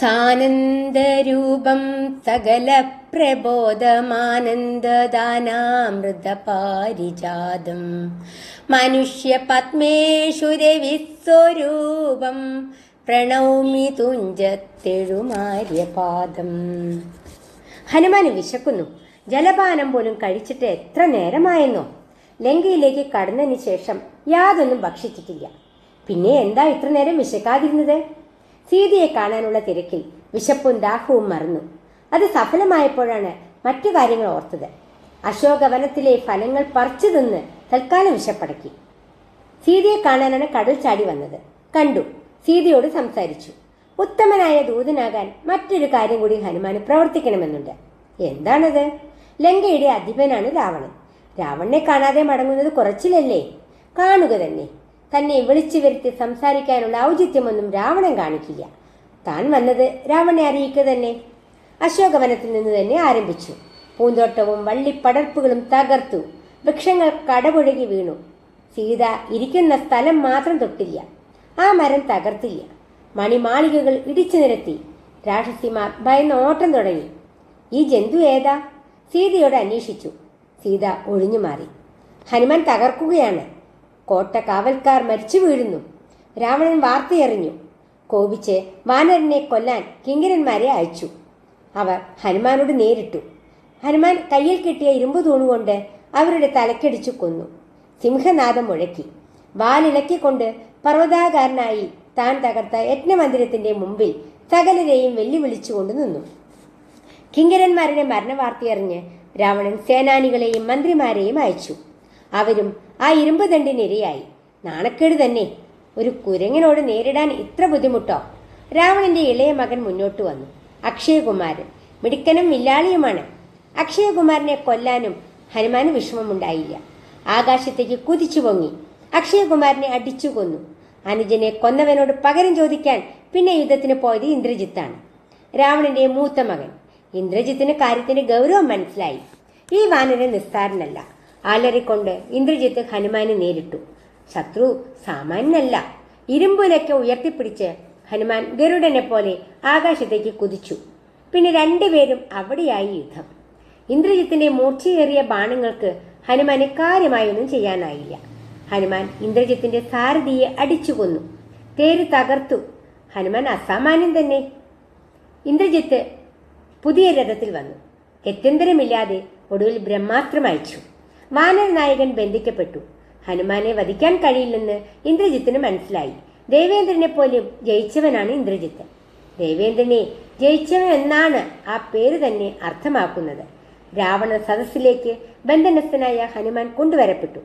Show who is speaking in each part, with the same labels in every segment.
Speaker 1: സാനന്ദരൂപം സകല പ്രബോധമാനന്ദദാനാമൃതപാരിജാതം. മനുഷ്യ പത്മേശ്വരവിസ്വരൂപം പ്രണൗമി തുഞ്ചത്തെഴുമാര്യപാദം. ഹനുമാന് വിശക്കുന്നു. ജലപാനം പോലും കഴിച്ചിട്ട് എത്ര നേരമായെന്നോ? ലങ്കയിലേക്ക് കടന്നതിന് ശേഷം യാതൊന്നും ഭക്ഷിച്ചിട്ടില്ല. പിന്നെ എന്താ ഇത്ര നേരം വിശക്കാതിരുന്നത്? സീതയെ കാണാനുള്ള തിരക്കിൽ വിശപ്പും ദാഹവും മറന്നു. അത് സഫലമായപ്പോഴാണ് മറ്റു കാര്യങ്ങൾ ഓർത്തത്. അശോകവനത്തിലെ ഫലങ്ങൾ പറിച്ചു തിന്ന് തൽക്കാലം വിശപ്പടക്കി. സീതയെ കാണാനാണ് കടൽ ചാടി വന്നത്. കണ്ടു. സീതയോട് സംസാരിച്ചു. ഉത്തമനായ ദൂതനാകാൻ മറ്റൊരു കാര്യം കൂടി ഹനുമാന് പ്രവർത്തിക്കണമെന്നുണ്ട്. എന്താണത്? ലങ്കയുടെ അധിപനാണ് രാവണൻ. രാവണനെ കാണാതെ മടങ്ങുന്നത് കുറച്ചിലല്ലേ? കാണുക തന്നെ. തന്നെ വിളിച്ചു വരുത്തി സംസാരിക്കാനുള്ള ഔചിത്യമൊന്നും രാവണൻ കാണിക്കില്ല. താൻ വന്നത് രാവണനെ അറിയിക്കുക തന്നെ. അശോകവനത്തിൽ നിന്ന് തന്നെ ആരംഭിച്ചു. പൂന്തോട്ടവും വള്ളിപ്പടർപ്പുകളും തകർത്തു. വൃക്ഷങ്ങൾ കടപുഴകി വീണു. സീത ഇരിക്കുന്ന സ്ഥലം മാത്രം തൊട്ടില്ല. ആ മരം തകർത്തില്ല. മണിമാളികകൾ ഇടിച്ചു നിരത്തി. രാക്ഷസിമാർ ഭയന്ന് ഓട്ടം തുടങ്ങി. ഈ ജന്തു ഏതാ? സീതയോട് അന്വേഷിച്ചു. സീത ഒഴിഞ്ഞു മാറി. ഹനുമാൻ തകർക്കുകയാണ്. കോട്ട കാവൽക്കാർ മരിച്ചു വീഴുന്നു. രാവണൻ വാർത്തയറിഞ്ഞു. കോപിച്ച് വാനരനെ കൊല്ലാൻ കിങ്കരന്മാരെ അയച്ചു. അവർ ഹനുമാനോട് നേരിട്ടു. ഹനുമാൻ കയ്യിൽ കിട്ടിയ ഇരുമ്പ് തൂണുകൊണ്ട് അവരുടെ തലക്കടിച്ചു കൊന്നു. സിംഹനാഥം മുഴക്കി. വാലിളക്കിക്കൊണ്ട് പർവതാകാരനായി താൻ തകർത്ത യജ്ഞമന്ദിരത്തിന്റെ മുമ്പിൽ സകലരെയും വെല്ലുവിളിച്ചുകൊണ്ട് നിന്നു. കിങ്കരന്മാരുടെ മരണവാർത്തയറിഞ്ഞ് രാവണൻ സേനാനികളെയും മന്ത്രിമാരെയും അയച്ചു. അവരും ആ ഇരുമ്പ് ദണ്ടിനിരയായി നാണക്കേട് തന്നെ. ഒരു കുരങ്ങിനോട് നേരിടാൻ ഇത്ര ബുദ്ധിമുട്ടോ? രാവണന്റെ ഇളയ മകൻ മുന്നോട്ട് വന്നു. അക്ഷയകുമാരൻ. മിടുക്കനും വില്ലാളിയുമാണ്. അക്ഷയകുമാരനെ കൊല്ലാനും ഹനുമാന് വിഷമമുണ്ടായില്ല. ആകാശത്തേക്ക് കുതിച്ചു പൊങ്ങി. അക്ഷയകുമാരനെ അടിച്ചു കൊന്നു. അനുജനെ കൊന്നവനോട് പകരം ചോദിക്കാൻ പിന്നെ യുദ്ധത്തിന് പോയത് ഇന്ദ്രജിത്താണ്. രാവണന്റെ മൂത്ത മകൻ. ഇന്ദ്രജിത്തിന് കാര്യത്തിന്റെ ഗൗരവം മനസ്സിലായി. ഈ വാനരൻ നിസ്സാരനല്ല. ആലറിക്കൊണ്ട് ഇന്ദ്രജിത്ത് ഹനുമാനെ നേരിട്ടു. ശത്രു സാമാന്യനല്ല. ഇരുമ്പുലൊക്കെ ഉയർത്തിപ്പിടിച്ച് ഹനുമാൻ ഗരുഡനെ പോലെ ആകാശത്തേക്ക് കുതിച്ചു. പിന്നെ രണ്ടുപേരും അവിടെയായി യുദ്ധം. ഇന്ദ്രജിത്തിന്റെ മൂർച്ചയേറിയ ബാണങ്ങൾക്ക് ഹനുമാനെ കാര്യമായൊന്നും ചെയ്യാനായില്ല. ഹനുമാൻ ഇന്ദ്രജിത്തിന്റെ സാരഥിയെ അടിച്ചു കൊന്നു. തേര് തകർത്തു. ഹനുമാൻ അസാമാന്യം തന്നെ. ഇന്ദ്രജിത്ത് പുതിയ രഥത്തിൽ വന്നു. ഗത്യന്തരമില്ലാതെ ഒടുവിൽ ബ്രഹ്മാസ്ത്രം അയച്ചു. വാനര നായകൻ ബന്ധിക്കപ്പെട്ടു. ഹനുമാനെ വധിക്കാൻ കഴിയില്ലെന്ന് ഇന്ദ്രജിത്തിന് മനസ്സിലായി. ദേവേന്ദ്രനെ പോലും ജയിച്ചവനാണ് ഇന്ദ്രജിത്ത്. ദേവേന്ദ്രനെ ജയിച്ചവൻ എന്നാണ് ആ പേര് തന്നെ അർത്ഥമാക്കുന്നത്. രാവണ സദസ്സിലേക്ക് ബന്ധനസ്ഥനായ ഹനുമാൻ കൊണ്ടുവരപ്പെട്ടു.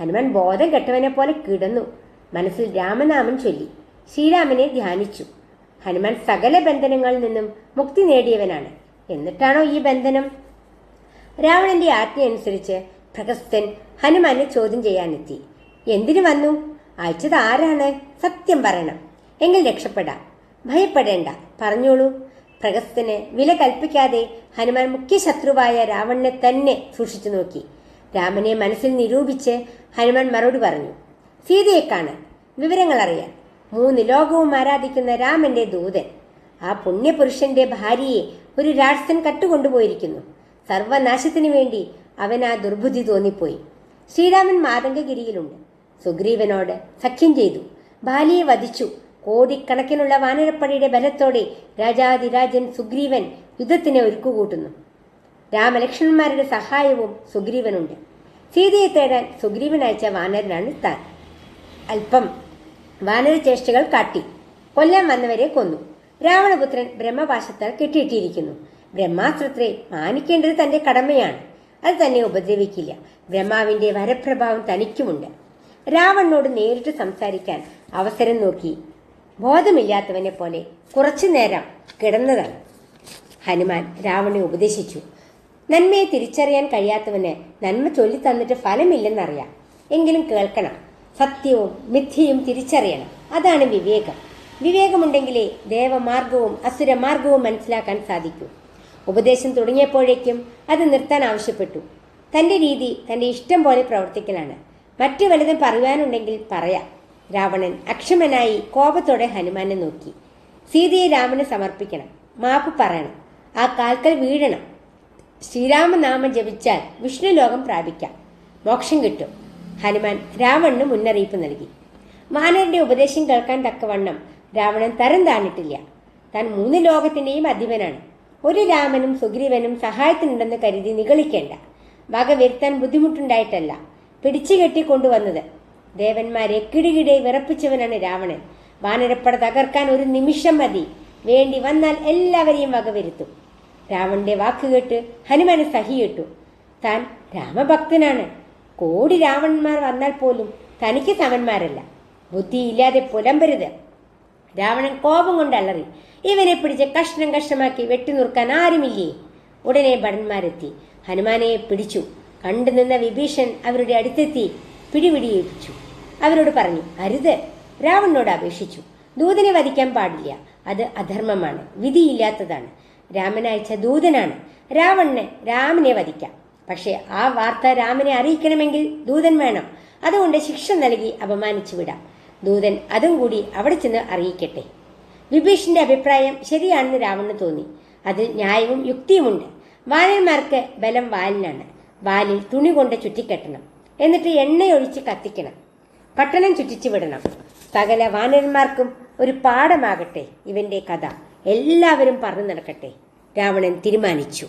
Speaker 1: ഹനുമാൻ ബോധം കെട്ടവനെ പോലെ കിടന്നു. മനസ്സിൽ രാമനാമൻ ചൊല്ലി. ശ്രീരാമനെ ധ്യാനിച്ചു. ഹനുമാൻ സകല ബന്ധനങ്ങളിൽ നിന്നും മുക്തി നേടിയവനാണ്. എന്നിട്ടാണോ ഈ ബന്ധനം? രാവണന്റെ ആജ്ഞയനുസരിച്ച് പ്രഹസ്തൻ ഹനുമാനെ ചോദ്യം ചെയ്യാനെത്തി. എന്തിനു വന്നു? അയച്ചത് ആരാണ്? സത്യം പറയണം. എങ്കിൽ രക്ഷപ്പെടാം. ഭയപ്പെടേണ്ട. പറഞ്ഞോളൂ. പ്രഹസ്തന് വില കൽപ്പിക്കാതെ ഹനുമാൻ മുഖ്യ ശത്രുവായ രാവണനെ തന്നെ സൂക്ഷിച്ചു നോക്കി. രാമനെ മനസ്സിൽ നിരൂപിച്ച് ഹനുമാൻ മറുപടി പറഞ്ഞു. സീതയെ കാണാൻ. വിവരങ്ങൾ അറിയാൻ. മൂന്ന് ലോകവും ആരാധിക്കുന്ന രാമന്റെ ദൂതൻ. ആ പുണ്യപുരുഷന്റെ ഭാര്യയെ ഒരു രാക്ഷസൻ കട്ടുകൊണ്ടുപോയിരിക്കുന്നു. സർവനാശത്തിനു വേണ്ടി അവൻ ആ ദുർബുദ്ധി തോന്നിപ്പോയി. ശ്രീരാമൻ മാതംഗഗിരിയിലുണ്ട്. സുഗ്രീവനോട് സഖ്യം ചെയ്തു. ബാലിയെ വധിച്ചു. കോടിക്കണക്കിനുള്ള വാനരപ്പടിയുടെ ബലത്തോടെ രാജാതിരാജൻ സുഗ്രീവൻ യുദ്ധത്തിനെ ഒരുക്കുകൂട്ടുന്നു. രാമലക്ഷ്മണന്മാരുടെ സഹായവും സുഗ്രീവനുണ്ട്. സീതയെ തേടാൻ സുഗ്രീവൻ അയച്ച വാനരനാണ് താൻ. അല്പം വാനരചേഷ്ടകൾ കാട്ടി. കൊല്ലം വന്നവരെ കൊന്നു. രാവണപുത്രൻ ബ്രഹ്മപാശത്താൽ കെട്ടിയിട്ടിരിക്കുന്നു. ബ്രഹ്മാസ്ത്രത്തെ മാനിക്കേണ്ടത് തന്റെ കടമയാണ്. അത് തന്നെ ഉപദ്രവിക്കില്ല. ബ്രഹ്മാവിന്റെ വരപ്രഭാവം തനിക്കുമുണ്ട്. രാവണനോട് നേരിട്ട് സംസാരിക്കാൻ അവസരം നോക്കി. ബോധമില്ലാത്തവനെ പോലെ കുറച്ചു നേരം കിടന്നതാണ്. ഹനുമാൻ രാവണനെ ഉപദേശിച്ചു. നന്മയെ തിരിച്ചറിയാൻ കഴിയാത്തവന് നന്മ ചൊല്ലി തന്നിട്ട് ഫലമില്ലെന്നറിയാം. എങ്കിലും കേൾക്കണം. സത്യവും മിഥ്യയും തിരിച്ചറിയണം. അതാണ് വിവേകം. വിവേകമുണ്ടെങ്കിലേ ദേവമാർഗവും അസുരമാർഗവും മനസ്സിലാക്കാൻ സാധിക്കൂ. ഉപദേശം തുടങ്ങിയപ്പോഴേക്കും അത് നിർത്താൻ ആവശ്യപ്പെട്ടു. തന്റെ രീതി തന്റെ ഇഷ്ടം പോലെ പ്രവർത്തിക്കലാണ്. മറ്റു വലുതും പറയുവാനുണ്ടെങ്കിൽ പറയാം. രാവണൻ അക്ഷമനായി കോപത്തോടെ ഹനുമാനെ നോക്കി. സീതയെ രാമന് സമർപ്പിക്കണം. മാപ്പ് പറയണം. ആ കാൽക്കൽ വീഴണം. ശ്രീരാമനാമം ജപിച്ചാൽ വിഷ്ണു ലോകം പ്രാപിക്കാം. മോക്ഷം കിട്ടും. ഹനുമാൻ രാവണന് മുന്നറിയിപ്പ് നൽകി. വാനരന്റെ ഉപദേശം കേൾക്കാൻ തക്കവണ്ണം രാവണൻ തരം താണിട്ടില്ല. താൻ മൂന്ന് ലോകത്തിന്റെയും അധിപനാണ്. ഒരു രാമനും സുഗ്രീവനും സഹായത്തിനുണ്ടെന്ന് കരുതി നിഗളിക്കേണ്ട. വക വരുത്താൻ ബുദ്ധിമുട്ടുണ്ടായിട്ടല്ല. പിടിച്ചു കെട്ടിക്കൊണ്ടുവന്നത് ദേവന്മാരെ കിടുകിടെ വിറപ്പിച്ചവനാണ് രാവണൻ. വാനരപ്പട തകർക്കാൻ ഒരു നിമിഷം മതി. വേണ്ടി വന്നാൽ എല്ലാവരെയും വകവരുത്തും രാവണന്റെ വാക്കുകേട്ട് ഹനുമാന് സഹിയിട്ടു. താൻ രാമഭക്തനാണ്. കോടി രാവണന്മാർ വന്നാൽ പോലും തനിക്ക് സമന്മാരല്ല ബുദ്ധിയില്ലാതെ പുലമ്പരുത്. രാവണൻ കോപം കൊണ്ട് അലറി. ഇവനെ പിടിച്ച് കഷ്ണം കഷ്ണമാക്കി വെട്ടിനുറുക്കാൻ ആരുമില്ലേ? ഉടനെ ഭടന്മാരെത്തി. ഹനുമാനെ പിടിച്ചു. കണ്ടു നിന്ന വിഭീഷൺ അവരുടെ അടുത്തെത്തി പിടിപിടിയേൽപ്പിച്ചു. അവരോട് പറഞ്ഞു അരുത്. രാവണനോട് അപേക്ഷിച്ചു. ദൂതനെ വധിക്കാൻ പാടില്ല. അത് അധർമ്മമാണ്. വിധിയില്ലാത്തതാണ്. രാമൻ അയച്ച ദൂതനാണ്. രാവണന് രാമനെ വധിക്കാം. പക്ഷേ ആ വാർത്ത രാമനെ അറിയിക്കണമെങ്കിൽ ദൂതൻ വേണം. അതുകൊണ്ട് ശിക്ഷ നൽകി അപമാനിച്ചു വിടാം. ദൂതൻ അതും കൂടി അവിടെ ചെന്ന് അറിയിക്കട്ടെ. വിഭീഷന്റെ അഭിപ്രായം ശരിയാണെന്ന് രാവണന് തോന്നി. അതിൽ ന്യായവും യുക്തിയുമുണ്ട്. വാനന്മാർക്ക് ബലം വാലിനാണ്. വാലിൽ തുണി കൊണ്ട് ചുറ്റിക്കെട്ടണം. എന്നിട്ട് എണ്ണയൊഴിച്ച് കത്തിക്കണം. പട്ടണം ചുറ്റിച്ചു വിടണം. സകല വാനരന്മാർക്കും ഒരു പാഠമാകട്ടെ ഇവന്റെ കഥ. എല്ലാവരും പറഞ്ഞു നടക്കട്ടെ. രാവണൻ തീരുമാനിച്ചു.